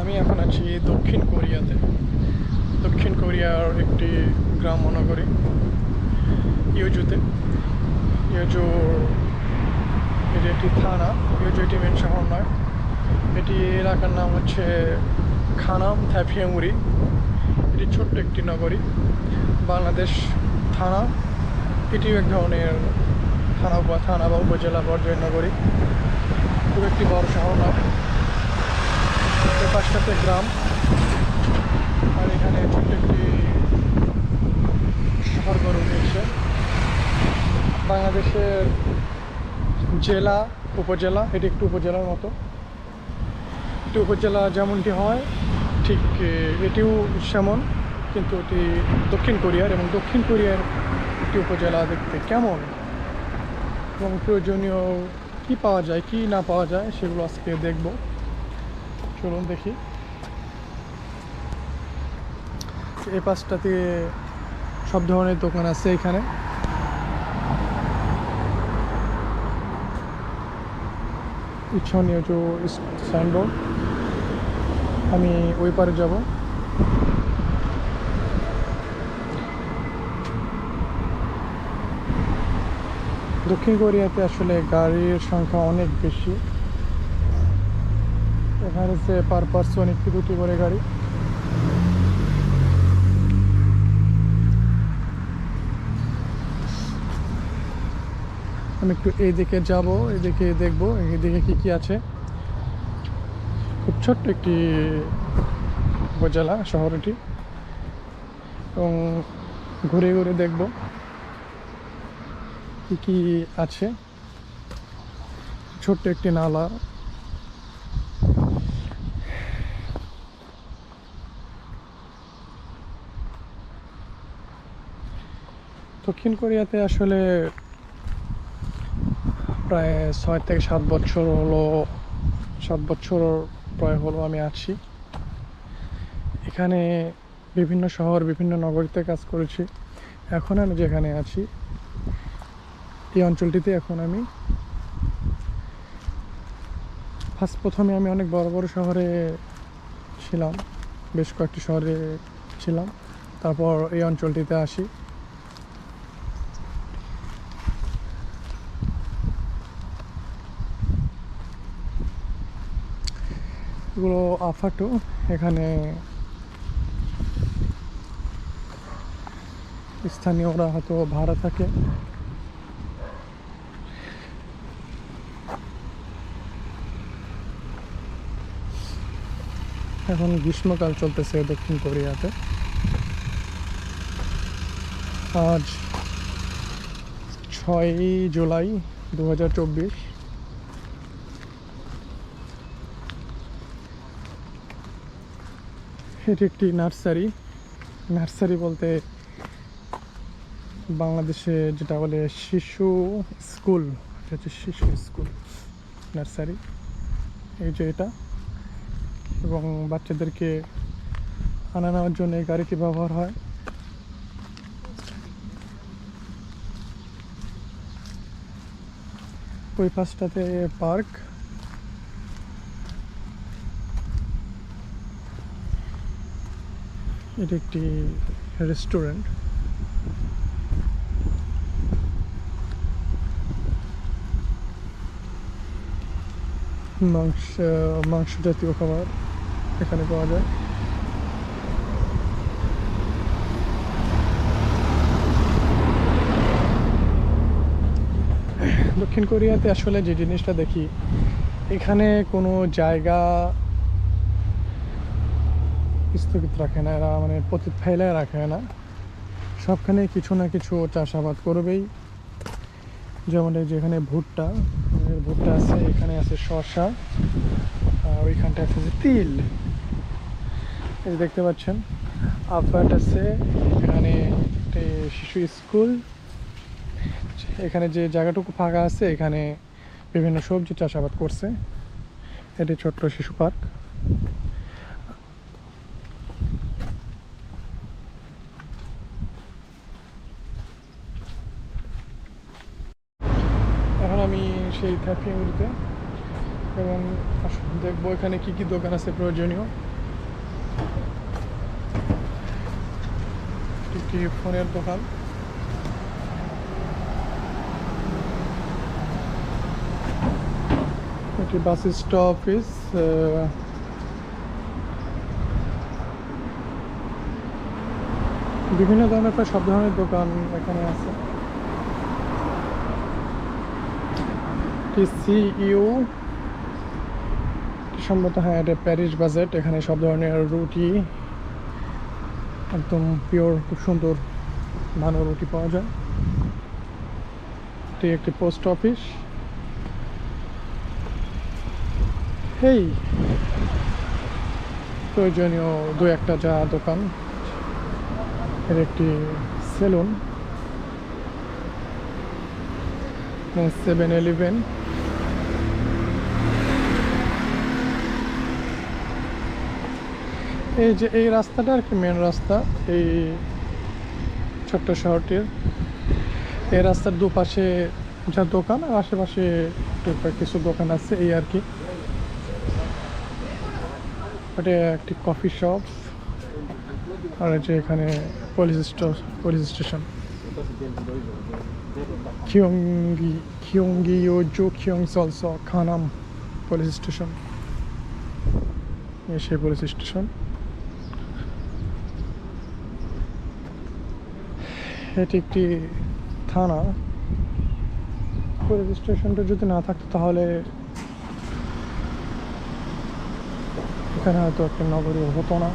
আমি এখন আছি দক্ষিণ কোরিয়াতে। দক্ষিণ কোরিয়ার একটি গ্রাম মহানগরী ইউজুতে ইয়োজু এটি একটি থানা ইউজু এটি মেন শহর নয় এটি এলাকার নাম হচ্ছে খানাম থ্যাফিয়ামুরি। এটি ছোট্ট একটি নগরী, বাংলাদেশ থানা। এটিও এক ধরনের থানা বা থানা বা উপজেলা পর্যায়ের নগরী। খুব একটি বড় শহর নয়। পাশটাতে গ্রাম। আর এখানে একটি শহর গড়ে বাংলাদেশের জেলা, উপজেলা, এটি একটু উপজেলার মতো। একটি উপজেলা যেমনটি হয়, ঠিক এটিও সেমন, কিন্তু এটি দক্ষিণ কোরিয়ার এবং দক্ষিণ কোরিয়ার একটি উপজেলা দেখতে কেমন? এবং প্রয়োজনীয় কি পাওয়া যায়, কি না পাওয়া যায়, সেগুলো আজকে দেখব। চলুন দেখি। এই পাশটাতে সব ধরনের দোকান আছে এখানে। ইচ্ছনীয় যে সাইনবোর্ড আমি ওই পারে যাব। দক্ষিণ কোরিয়াতে আসলে গাড়ির সংখ্যা অনেক বেশি। এখানে যে পার পার্সন একটি দুটি করে গাড়ি। আমি একটু এই দিকে যাব এদিকে দেখব এদিকে কি কি আছে। খুব ছোট্ট একটি উপজেলা শহর এটি এবং ঘুরে ঘুরে দেখব কি কি আছে। ছোট্ট একটি নালা। দক্ষিণ কোরিয়াতে আসলে প্রায় ছয় থেকে সাত বছর হলো, সাত বছর প্রায় হলো আমি আছি। এখানে বিভিন্ন শহর, বিভিন্ন নগরীতে কাজ করেছি। এখন আমি যেখানে আছি, এই অঞ্চলটিতে এখন আমি ফার্স্ট প্রথমে আমি অনেক বড় বড় শহরে ছিলাম, বেশ কয়েকটি শহরে ছিলাম। তারপর এই অঞ্চলটিতে আসি। এগুলো আফাটো এখানে স্থানীয়রা হয়তো ভাড়া থাকে। এখন গ্রীষ্মকাল চলতেছে দক্ষিণ কোরিয়াতে। আজ ছয়ই জুলাই দু হাজার চব্বিশ। এটি একটি নার্সারি। নার্সারি বলতে বাংলাদেশে যেটা বলে শিশু স্কুল, এটা হচ্ছে শিশু স্কুল, নার্সারি। এই যে এটা। এবং বাচ্চাদেরকে আনা নেওয়ার জন্য এই গাড়িটি ব্যবহার হয়। ওই পাশটাতে পার্ক। এটি একটি রেস্টুরেন্ট মাংস মাংস জাতীয় খাবার এখানে পাওয়া যায়। দক্ষিণ কোরিয়াতে আসলে যে জিনিসটা দেখি, এখানে কোনো জায়গা স্থগিত রাখে না, এরা মানে প্রতি ফেলায় রাখে না। সবখানে কিছু না কিছু চাষাবাদ করবেই। যেমন এই যে এখানে ভুট্টা ভুট্টা আছে, এখানে আছে আর ওইখানটা আছে তিল। এই দেখতে পাচ্ছেন আপাট আছে, এখানে একটি শিশু স্কুল, এখানে যে জায়গাটুকু ফাঁকা আছে, এখানে বিভিন্ন সবজি চাষাবাদ করছে। এটি ছোট্ট শিশু পার্ক। সেই থ্যাপিয়াগুলিতে এবং আসুন দেখব এখানে কি কি দোকান আছে প্রয়োজনীয়। একটি ফোনের দোকান। একটি বাস স্টপিস বিভিন্ন ধরনের প্রায় সব ধরনের দোকান এখানে আছে। সিইউ সম্ভবত হ্যাঁ এটা প্যারিস বাজেট এখানে সব ধরনের রুটি, একদম পিওর খুব সুন্দর ভালো রুটি পাওয়া যায়। এটি একটি পোস্ট অফিস এই প্রয়োজনীয় দু একটা চা দোকান, এর একটি সেলুন সেভেন ইলেভেন এই যে এই রাস্তাটা আর কি মেন রাস্তা, এই ছোট্ট শহরটির। এই রাস্তার দুপাশে যা দোকান, আর আশেপাশে কিছু দোকান আছে, এই আর কি। এটা একটি কফি শপ, আর যে এখানে পুলিশ পুলিশ স্টেশন কিয়ঙ্গি ইয়োজো কিয়ংস অলসো খানাম পুলিশ স্টেশন সেই পুলিশ স্টেশন এটি একটি থানা। পুলিশ স্টেশনটা যদি না থাকতো তাহলে এখানে হয়তো একটা নগরী হতো না।